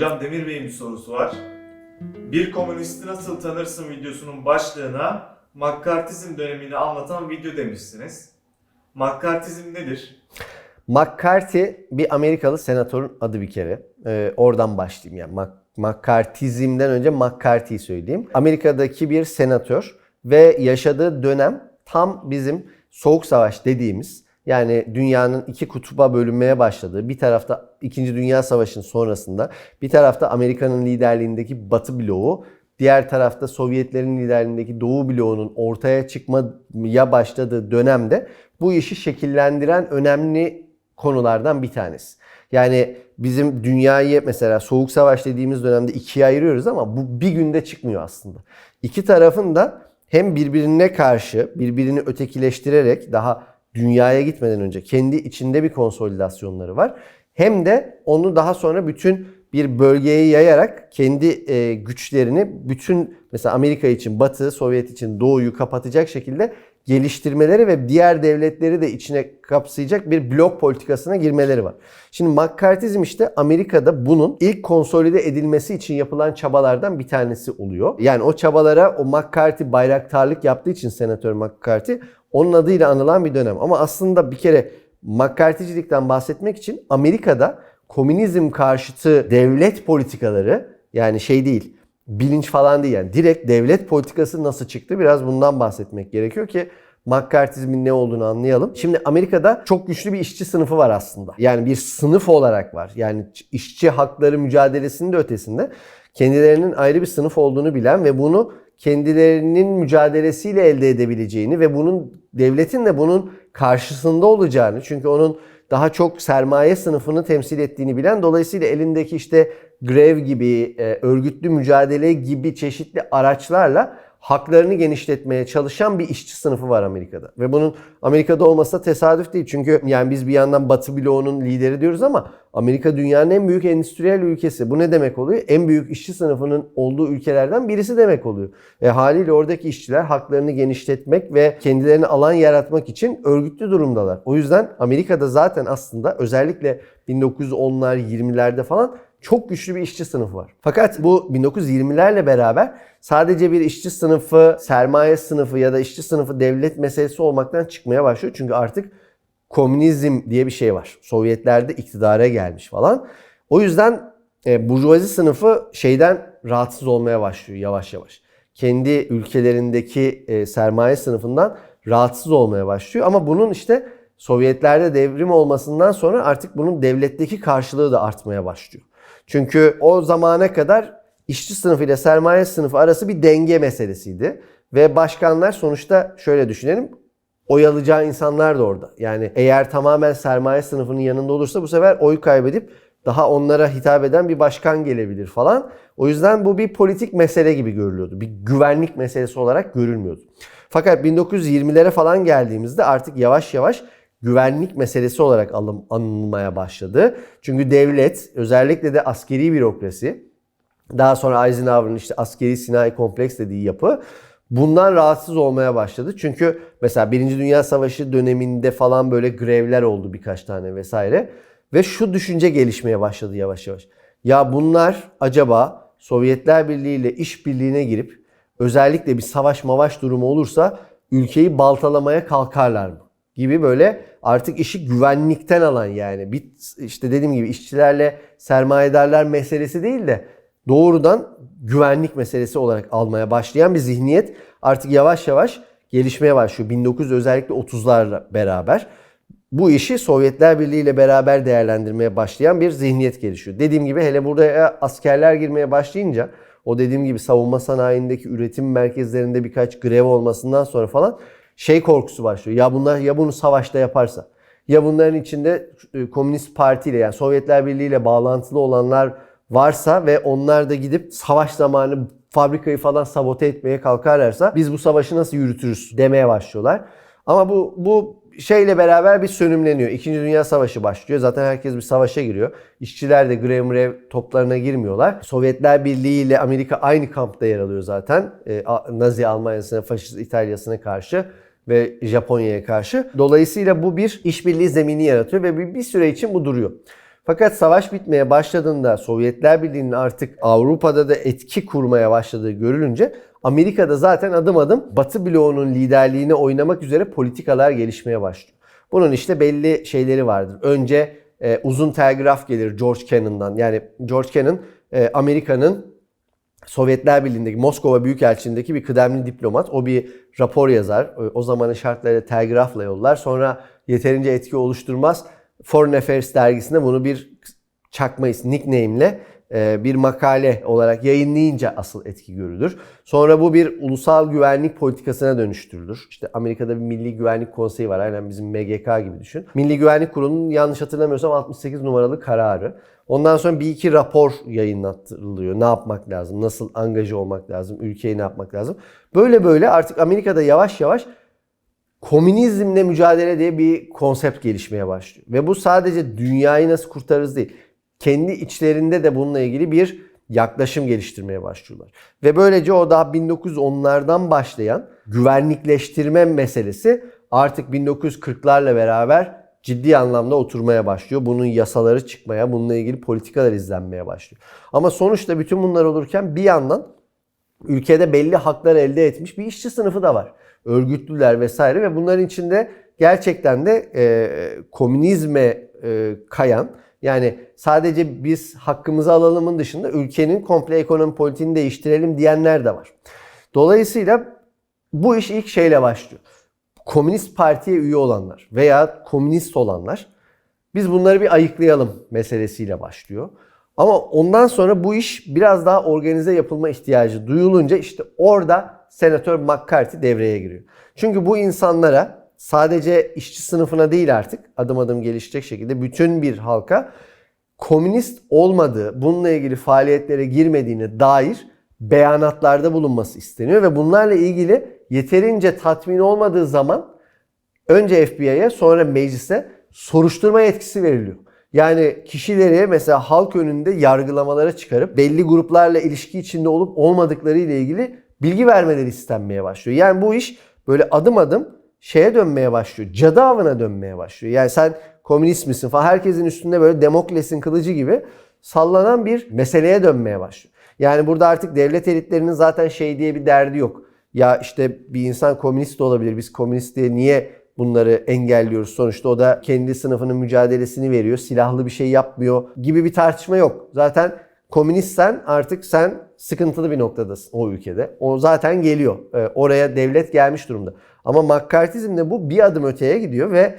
Hocam Demir Bey'in bir sorusu var. Bir komünisti nasıl tanırsın videosunun başlığına McCarthyizm dönemini anlatan video demişsiniz. McCarthyizm nedir? McCarthy bir Amerikalı senatörün adı bir kere. Ee, oradan başlayayım yani. Mac- McCarthyizmden önce McCarthy'yi söyleyeyim. Amerika'daki bir senatör ve yaşadığı dönem tam bizim Soğuk Savaş dediğimiz yani dünyanın iki kutuba bölünmeye başladığı bir tarafta 2. Dünya Savaşı'nın sonrasında bir tarafta Amerika'nın liderliğindeki Batı bloğu Diğer tarafta Sovyetlerin liderliğindeki Doğu bloğunun ortaya çıkmaya başladığı dönemde bu işi şekillendiren önemli konulardan bir tanesi. Yani bizim dünyayı mesela Soğuk Savaş dediğimiz dönemde ikiye ayırıyoruz ama bu bir günde çıkmıyor aslında. İki tarafın da hem birbirine karşı birbirini ötekileştirerek daha dünyaya gitmeden önce kendi içinde bir konsolidasyonları var. Hem de onu daha sonra bütün bir bölgeye yayarak kendi e, güçlerini bütün mesela Amerika için Batı, Sovyet için Doğu'yu kapatacak şekilde geliştirmeleri ve diğer devletleri de içine kapsayacak bir blok politikasına girmeleri var. Şimdi McCarthyizm işte Amerika'da bunun ilk konsolide edilmesi için yapılan çabalardan bir tanesi oluyor. Yani o çabalara o McCarthy bayraktarlık yaptığı için Senatör McCarthy onun adıyla anılan bir dönem. Ama aslında bir kere McCarthy'cilikten bahsetmek için Amerika'da komünizm karşıtı devlet politikaları yani şey değil bilinç falan değil yani direkt devlet politikası nasıl çıktı biraz bundan bahsetmek gerekiyor ki McCarthyizmin ne olduğunu anlayalım. Şimdi Amerika'da çok güçlü bir işçi sınıfı var aslında. Yani bir sınıf olarak var. Yani işçi hakları mücadelesinin de ötesinde kendilerinin ayrı bir sınıf olduğunu bilen ve bunu kendilerinin mücadelesiyle elde edebileceğini ve bunun devletin de bunun karşısında olacağını çünkü onun daha çok sermaye sınıfını temsil ettiğini bilen dolayısıyla elindeki işte grev gibi, e, örgütlü mücadele gibi çeşitli araçlarla haklarını genişletmeye çalışan bir işçi sınıfı var Amerika'da. Ve bunun Amerika'da olması tesadüf değil. Çünkü yani biz bir yandan Batı bloğunun lideri diyoruz ama Amerika dünyanın en büyük endüstriyel ülkesi. Bu ne demek oluyor? En büyük işçi sınıfının olduğu ülkelerden birisi demek oluyor. E haliyle oradaki işçiler haklarını genişletmek ve kendilerine alan yaratmak için örgütlü durumdalar. O yüzden Amerika'da zaten aslında özellikle 1910'lar 20'lerde falan çok güçlü bir işçi sınıfı var. Fakat bu 1920'lerle beraber sadece bir işçi sınıfı, sermaye sınıfı ya da işçi sınıfı devlet meselesi olmaktan çıkmaya başlıyor. Çünkü artık komünizm diye bir şey var. Sovyetlerde iktidara gelmiş falan. O yüzden e, burjuvazi sınıfı şeyden rahatsız olmaya başlıyor yavaş yavaş. Kendi ülkelerindeki e, sermaye sınıfından rahatsız olmaya başlıyor. Ama bunun işte Sovyetlerde devrim olmasından sonra artık bunun devletteki karşılığı da artmaya başlıyor. Çünkü o zamana kadar işçi sınıfı ile sermaye sınıfı arası bir denge meselesiydi. Ve başkanlar sonuçta şöyle düşünelim oyalayacağı insanlar da orada. Yani eğer tamamen sermaye sınıfının yanında olursa bu sefer oy kaybedip daha onlara hitap eden bir başkan gelebilir falan. O yüzden bu bir politik mesele gibi görülüyordu. Bir güvenlik meselesi olarak görülmüyordu. Fakat 1920'lere falan geldiğimizde artık yavaş yavaş güvenlik meselesi olarak alım, anılmaya başladı. Çünkü devlet özellikle de askeri bürokrasi daha sonra Eisenhower'ın işte askeri sinayi kompleks dediği yapı bundan rahatsız olmaya başladı. Çünkü mesela Birinci Dünya Savaşı döneminde falan böyle grevler oldu birkaç tane vesaire. Ve şu düşünce gelişmeye başladı yavaş yavaş. Ya bunlar acaba Sovyetler Birliği ile işbirliğine girip özellikle bir savaş mavaş durumu olursa ülkeyi baltalamaya kalkarlar mı? Gibi böyle artık işi güvenlikten alan yani. Bir, işte dediğim gibi işçilerle sermayedarlar meselesi değil de doğrudan güvenlik meselesi olarak almaya başlayan bir zihniyet artık yavaş yavaş gelişmeye başlıyor. 1900 özellikle 30'larla beraber bu işi Sovyetler Birliği ile beraber değerlendirmeye başlayan bir zihniyet gelişiyor. Dediğim gibi hele burada askerler girmeye başlayınca o dediğim gibi savunma sanayindeki üretim merkezlerinde birkaç grev olmasından sonra falan şey korkusu başlıyor. Ya bunlar ya bunu savaşta yaparsa ya bunların içinde e, Komünist Parti ile yani Sovyetler Birliği ile bağlantılı olanlar varsa ve onlar da gidip savaş zamanı fabrikayı falan sabote etmeye kalkarlarsa biz bu savaşı nasıl yürütürüz demeye başlıyorlar. Ama bu bu şeyle beraber bir sönümleniyor. İkinci Dünya Savaşı başlıyor. Zaten herkes bir savaşa giriyor. İşçiler de grev grev toplarına girmiyorlar. Sovyetler Birliği ile Amerika aynı kampta yer alıyor zaten. Ee, Nazi Almanya'sına, Faşist İtalya'sına karşı ve Japonya'ya karşı. Dolayısıyla bu bir işbirliği zemini yaratıyor ve bir, süre için bu duruyor. Fakat savaş bitmeye başladığında Sovyetler Birliği'nin artık Avrupa'da da etki kurmaya başladığı görülünce Amerika'da zaten adım adım Batı bloğunun liderliğine oynamak üzere politikalar gelişmeye başlıyor. Bunun işte belli şeyleri vardır. Önce e, uzun telgraf gelir George Kennan'dan. Yani George Kennan e, Amerika'nın Sovyetler Birliği'ndeki Moskova Büyükelçiliğindeki bir kıdemli diplomat. O bir rapor yazar. O zamanın şartlarıyla telgrafla yollar. Sonra yeterince etki oluşturmaz. Foreign Affairs dergisinde bunu bir çakma isim, nickname'le e, bir makale olarak yayınlayınca asıl etki görülür. Sonra bu bir ulusal güvenlik politikasına dönüştürülür. İşte Amerika'da bir Milli Güvenlik Konseyi var. Aynen bizim MGK gibi düşün. Milli Güvenlik Kurulu'nun yanlış hatırlamıyorsam 68 numaralı kararı. Ondan sonra bir iki rapor yayınlatılıyor. Ne yapmak lazım? Nasıl angaje olmak lazım? Ülkeyi ne yapmak lazım? Böyle böyle artık Amerika'da yavaş yavaş komünizmle mücadele diye bir konsept gelişmeye başlıyor. Ve bu sadece dünyayı nasıl kurtarırız değil. Kendi içlerinde de bununla ilgili bir yaklaşım geliştirmeye başlıyorlar. Ve böylece o daha 1910'lardan başlayan güvenlikleştirme meselesi artık 1940'larla beraber ciddi anlamda oturmaya başlıyor. Bunun yasaları çıkmaya, bununla ilgili politikalar izlenmeye başlıyor. Ama sonuçta bütün bunlar olurken bir yandan ülkede belli haklar elde etmiş bir işçi sınıfı da var. Örgütlüler vesaire ve bunların içinde gerçekten de e, komünizme e, kayan yani sadece biz hakkımızı alalımın dışında ülkenin komple ekonomi politiğini değiştirelim diyenler de var. Dolayısıyla bu iş ilk şeyle başlıyor. Komünist partiye üye olanlar veya komünist olanlar biz bunları bir ayıklayalım meselesiyle başlıyor. Ama ondan sonra bu iş biraz daha organize yapılma ihtiyacı duyulunca işte orada Senatör McCarthy devreye giriyor. Çünkü bu insanlara sadece işçi sınıfına değil artık adım adım gelişecek şekilde bütün bir halka komünist olmadığı, bununla ilgili faaliyetlere girmediğine dair beyanatlarda bulunması isteniyor ve bunlarla ilgili yeterince tatmin olmadığı zaman önce FBI'ye sonra meclise soruşturma yetkisi veriliyor. Yani kişileri mesela halk önünde yargılamalara çıkarıp belli gruplarla ilişki içinde olup olmadıkları ile ilgili bilgi vermeleri istenmeye başlıyor. Yani bu iş böyle adım adım şeye dönmeye başlıyor. Cadı avına dönmeye başlıyor. Yani sen komünist misin falan herkesin üstünde böyle Demokles'in kılıcı gibi sallanan bir meseleye dönmeye başlıyor. Yani burada artık devlet elitlerinin zaten şey diye bir derdi yok. Ya işte bir insan komünist olabilir. Biz komünist diye niye bunları engelliyoruz? Sonuçta o da kendi sınıfının mücadelesini veriyor. Silahlı bir şey yapmıyor gibi bir tartışma yok. Zaten komünistsen artık sen sıkıntılı bir noktadasın o ülkede. O zaten geliyor. Ee, oraya devlet gelmiş durumda. Ama McCarthyizmde bu bir adım öteye gidiyor ve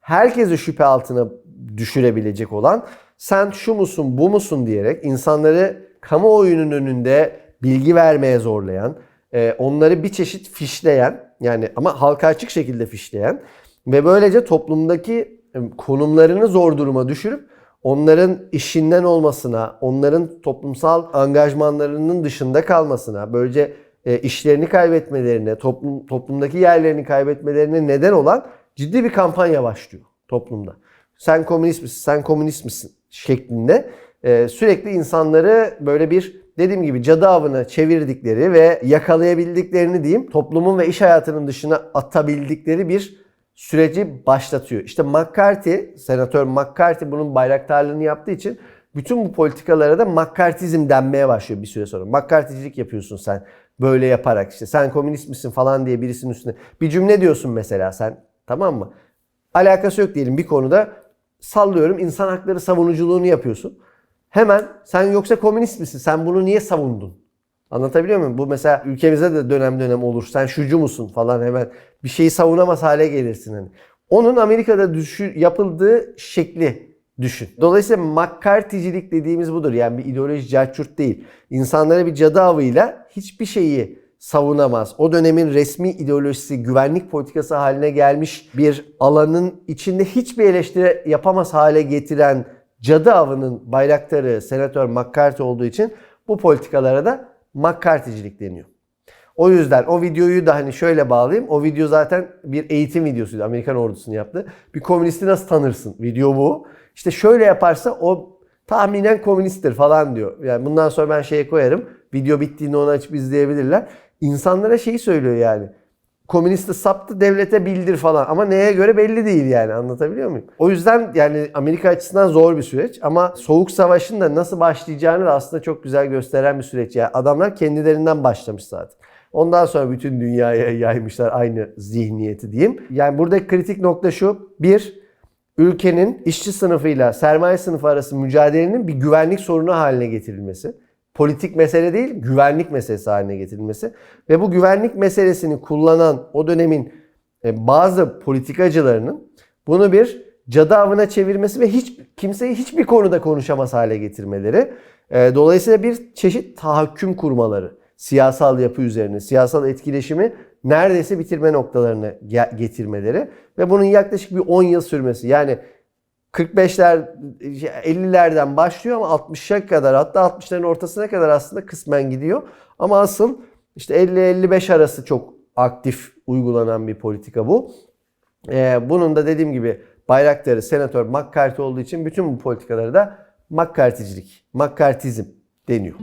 herkesi şüphe altına düşürebilecek olan sen şu musun bu musun diyerek insanları kamuoyunun önünde bilgi vermeye zorlayan, e, onları bir çeşit fişleyen yani ama halka açık şekilde fişleyen ve böylece toplumdaki e, konumlarını zor duruma düşürüp onların işinden olmasına, onların toplumsal angajmanlarının dışında kalmasına, böylece e, işlerini kaybetmelerine, toplum, toplumdaki yerlerini kaybetmelerine neden olan ciddi bir kampanya başlıyor toplumda. Sen komünist misin, sen komünist misin şeklinde e, sürekli insanları böyle bir dediğim gibi cadı avına çevirdikleri ve yakalayabildiklerini diyeyim toplumun ve iş hayatının dışına atabildikleri bir süreci başlatıyor. İşte McCarthy, Senatör McCarthy bunun bayraktarlığını yaptığı için bütün bu politikalara da McCarthyizm denmeye başlıyor bir süre sonra. McCarthy'cilik yapıyorsun sen böyle yaparak işte sen komünist misin falan diye birisinin üstüne bir cümle diyorsun mesela sen tamam mı? Alakası yok diyelim bir konuda sallıyorum insan hakları savunuculuğunu yapıyorsun. Hemen sen yoksa komünist misin? Sen bunu niye savundun? Anlatabiliyor muyum? Bu mesela ülkemizde de dönem dönem olur. Sen şucu musun falan hemen bir şeyi savunamaz hale gelirsin. Hani. Onun Amerika'da düşü, yapıldığı şekli düşün. Dolayısıyla McCarthy'cilik dediğimiz budur. Yani bir ideoloji carçurt değil. İnsanlara bir cadı avıyla hiçbir şeyi savunamaz. O dönemin resmi ideolojisi, güvenlik politikası haline gelmiş bir alanın içinde hiçbir eleştiri yapamaz hale getiren cadı avının bayraktarı Senatör McCarthy olduğu için bu politikalara da McCarthy'cilik deniyor. O yüzden o videoyu da hani şöyle bağlayayım. O video zaten bir eğitim videosuydu. Amerikan ordusunu yaptı. Bir komünisti nasıl tanırsın? Video bu. İşte şöyle yaparsa o tahminen komünisttir falan diyor. Yani bundan sonra ben şeye koyarım. Video bittiğinde onu açıp izleyebilirler. İnsanlara şeyi söylüyor yani. Komünisti saptı devlete bildir falan ama neye göre belli değil yani anlatabiliyor muyum? O yüzden yani Amerika açısından zor bir süreç ama soğuk savaşın da nasıl başlayacağını da aslında çok güzel gösteren bir süreç. Yani adamlar kendilerinden başlamış zaten. Ondan sonra bütün dünyaya yaymışlar aynı zihniyeti diyeyim. Yani buradaki kritik nokta şu. Bir, ülkenin işçi sınıfıyla sermaye sınıfı arası mücadelenin bir güvenlik sorunu haline getirilmesi. Politik mesele değil, güvenlik meselesi haline getirilmesi. Ve bu güvenlik meselesini kullanan o dönemin e, bazı politikacılarının bunu bir cadı avına çevirmesi ve hiç kimseyi hiçbir konuda konuşamaz hale getirmeleri. E, Dolayısıyla bir çeşit tahakküm kurmaları siyasal yapı üzerine, siyasal etkileşimi neredeyse bitirme noktalarına ge- getirmeleri ve bunun yaklaşık bir 10 yıl sürmesi. Yani 45'ler 50'lerden başlıyor ama 60'a kadar hatta 60'ların ortasına kadar aslında kısmen gidiyor. Ama asıl işte 50-55 arası çok aktif uygulanan bir politika bu. Ee, bunun da dediğim gibi bayraktarı senatör McCarthy olduğu için bütün bu politikaları da McCarthy'cilik, McCarthyizm deniyor.